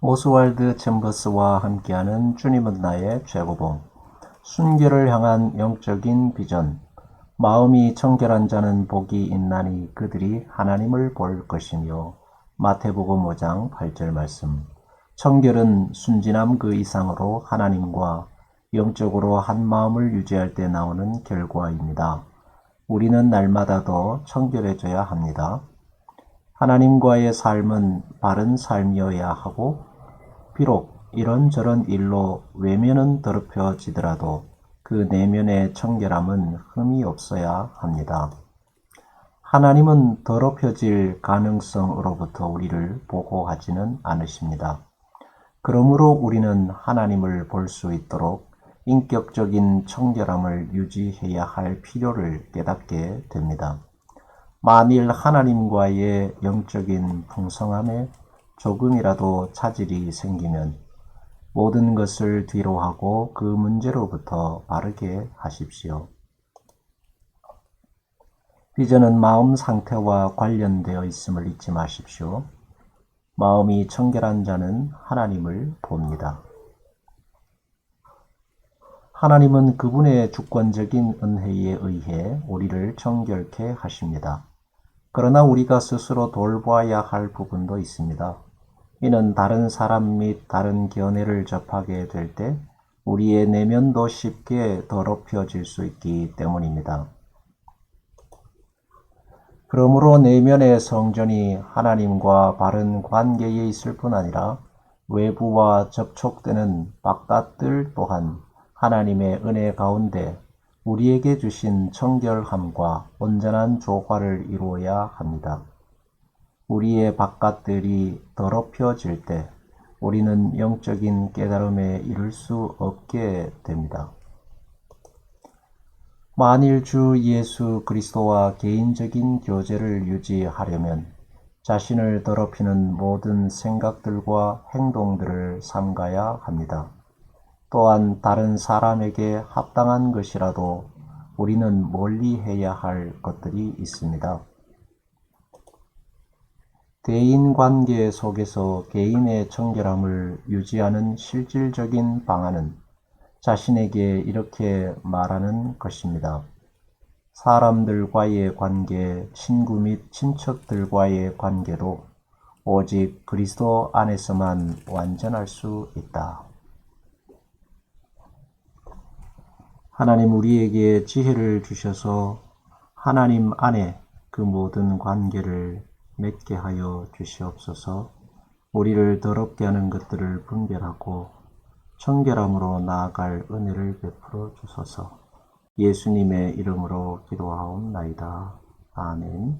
오스왈드 챔버스와 함께하는 주님은 나의 최고봉 순결을 향한 영적인 비전 마음이 청결한 자는 복이 있나니 그들이 하나님을 볼 것이며 마태복음 5장 8절 말씀 청결은 순진함 그 이상으로 하나님과 영적으로 한 마음을 유지할 때 나오는 결과입니다. 우리는 날마다 더 청결해져야 합니다. 하나님과의 삶은 바른 삶이어야 하고 비록 이런저런 일로 외면은 더럽혀지더라도 그 내면의 청결함은 흠이 없어야 합니다. 하나님은 더럽혀질 가능성으로부터 우리를 보호하지는 않으십니다. 그러므로 우리는 하나님을 볼 수 있도록 인격적인 청결함을 유지해야 할 필요를 깨닫게 됩니다. 만일 하나님과의 영적인 풍성함에 조금이라도 차질이 생기면 모든 것을 뒤로 하고 그 문제로부터 바르게 하십시오. 비전은 마음 상태와 관련되어 있음을 잊지 마십시오. 마음이 청결한 자는 하나님을 봅니다. 하나님은 그분의 주권적인 은혜에 의해 우리를 정결케 하십니다. 그러나 우리가 스스로 돌보아야 할 부분도 있습니다. 이는 다른 사람 및 다른 견해를 접하게 될 때 우리의 내면도 쉽게 더럽혀질 수 있기 때문입니다. 그러므로 내면의 성전이 하나님과 바른 관계에 있을 뿐 아니라 외부와 접촉되는 바깥들 또한 하나님의 은혜 가운데 우리에게 주신 청결함과 온전한 조화를 이루어야 합니다. 우리의 바깥들이 더럽혀질 때 우리는 영적인 깨달음에 이를 수 없게 됩니다. 만일 주 예수 그리스도와 개인적인 교제를 유지하려면 자신을 더럽히는 모든 생각들과 행동들을 삼가야 합니다. 또한 다른 사람에게 합당한 것이라도 우리는 멀리 해야 할 것들이 있습니다. 대인 관계 속에서 개인의 청결함을 유지하는 실질적인 방안은 자신에게 이렇게 말하는 것입니다. 사람들과의 관계, 친구 및 친척들과의 관계도 오직 그리스도 안에서만 완전할 수 있다. 하나님 우리에게 지혜를 주셔서 하나님 안에 그 모든 관계를 맺게 하여 주시옵소서 우리를 더럽게 하는 것들을 분별하고 청결함으로 나아갈 은혜를 베풀어 주소서 예수님의 이름으로 기도하옵나이다. 아멘.